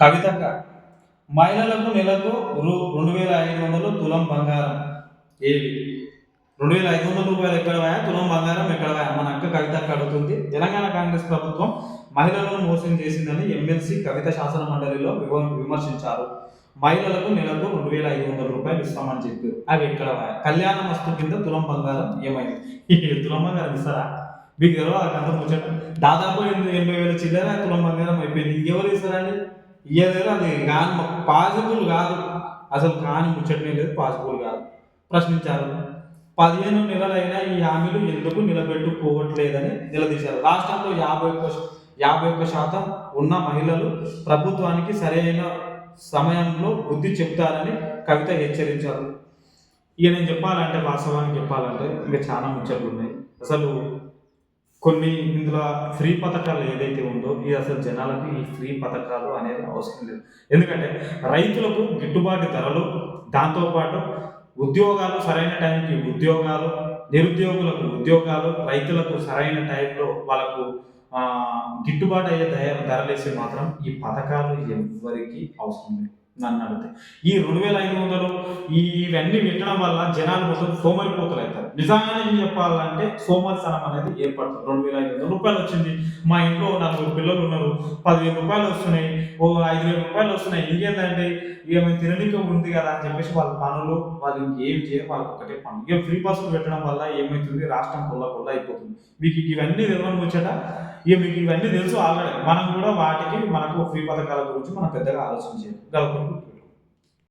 కవితక్క మహిళలకు నెలకు రూ రెండు వేల ఐదు వందలు తులం బంగారం. ఏవి? రెండు వేల ఐదు వందల రూపాయలు ఎక్కడ పోయా తులం బంగారం ఎక్కడ పోయా మన అక్క కవితక్క అడుగుతుంది. తెలంగాణ కాంగ్రెస్ ప్రభుత్వం మహిళలను మోసం చేసిందని ఎమ్మెల్సీ కవిత శాసన మండలిలో విమర్శించారు. మహిళలకు నెలకు రెండు వేల ఐదు వందల రూపాయలు ఇస్తామని చెప్పి. అవి ఎక్కడ కళ్యాణ వస్తు కింద తులం బంగారం ఏమైంది? ఈ తులం బంగారం ఇస్తారా? మీకు తెలియదు కథ ముచ్చట? దాదాపు ఎనభై వేల చిల్లర తులం బంగారం అయిపోయింది. ఎవరు ఇస్తారండి? ఇయ్యలేదు? అది కాని పాసిబుల్ కాదు. అసలు కాని ముచ్చటనే లేదు పాసిబుల్ కాదు. ప్రశ్నించారు. పదిహేను నెలలైనా ఈ హామీలు ఎందుకు నిలబెట్టుకోవట్లేదని నిలదీశారు. రాష్ట్రంలో యాభై ఒక్క యాభై ఒక్క శాతం ఉన్న మహిళలు ప్రభుత్వానికి సరైన సమయంలో బుద్ధి చెప్తారని కవిత హెచ్చరించారు. ఇక నేను చెప్పాలంటే వాస్తవానికి చెప్పాలంటే ఇంకా చాలా ముచ్చట్లు ఉన్నాయి. అసలు కొన్ని ఇందులో ఫ్రీ పథకాలు ఏదైతే ఉందో ఇది అసలు జనాలకు ఈ ఫ్రీ పథకాలు అనేది అవసరం లేదు. ఎందుకంటే రైతులకు గిట్టుబాటు ధరలు దాంతోపాటు ఉద్యోగాలు సరైన టైంకి ఉద్యోగాలు నిరుద్యోగులకు ఉద్యోగాలు రైతులకు సరైన టైంలో వాళ్ళకు గిట్టుబాటు అయ్యే ధర ధరలేసి మాత్రం ఈ పథకాలు ఎవరికి అవసరం లేదు. నన్ను అడిగితే. ఈ రెండు వేల ఐదు వందలు ఇవన్నీ పెట్టడం వల్ల జనాలు మొత్తం సోమరిపోతులు అవుతారు నిజంగానే చెప్పాలంటే సోమరితనం అనేది ఏర్పడుతుంది. రెండు వేల ఐదు వందల రూపాయలు వచ్చింది. మా ఇంట్లో నలుగురు పిల్లలు ఉన్నారు. పదివేల రూపాయలు వస్తున్నాయి ఓ ఐదు వేల రూపాయలు వస్తున్నాయి. ఇంకేందంటే ఇక మేము తినడానికి ఉంది కదా అని చెప్పేసి వాళ్ళ పనులు వాళ్ళు ఇంకేం చేయరు వాళ్ళకి ఒకటే పనులు ఇక ఫ్రీ బస్సులు పెట్టడం వల్ల ఏమవుతుంది రాష్ట్రం కొల్ల కొల్ల అయిపోతుంది. మీకు ఇవన్నీ తెలియని వచ్చాట ఇక మీకు ఇవన్నీ తెలుసు ఆల్రెడీ. మనం కూడా వాటికి మనకు ఫ్రీ పథకాల గురించి మనం పెద్దగా ఆలోచించాలి గలపడం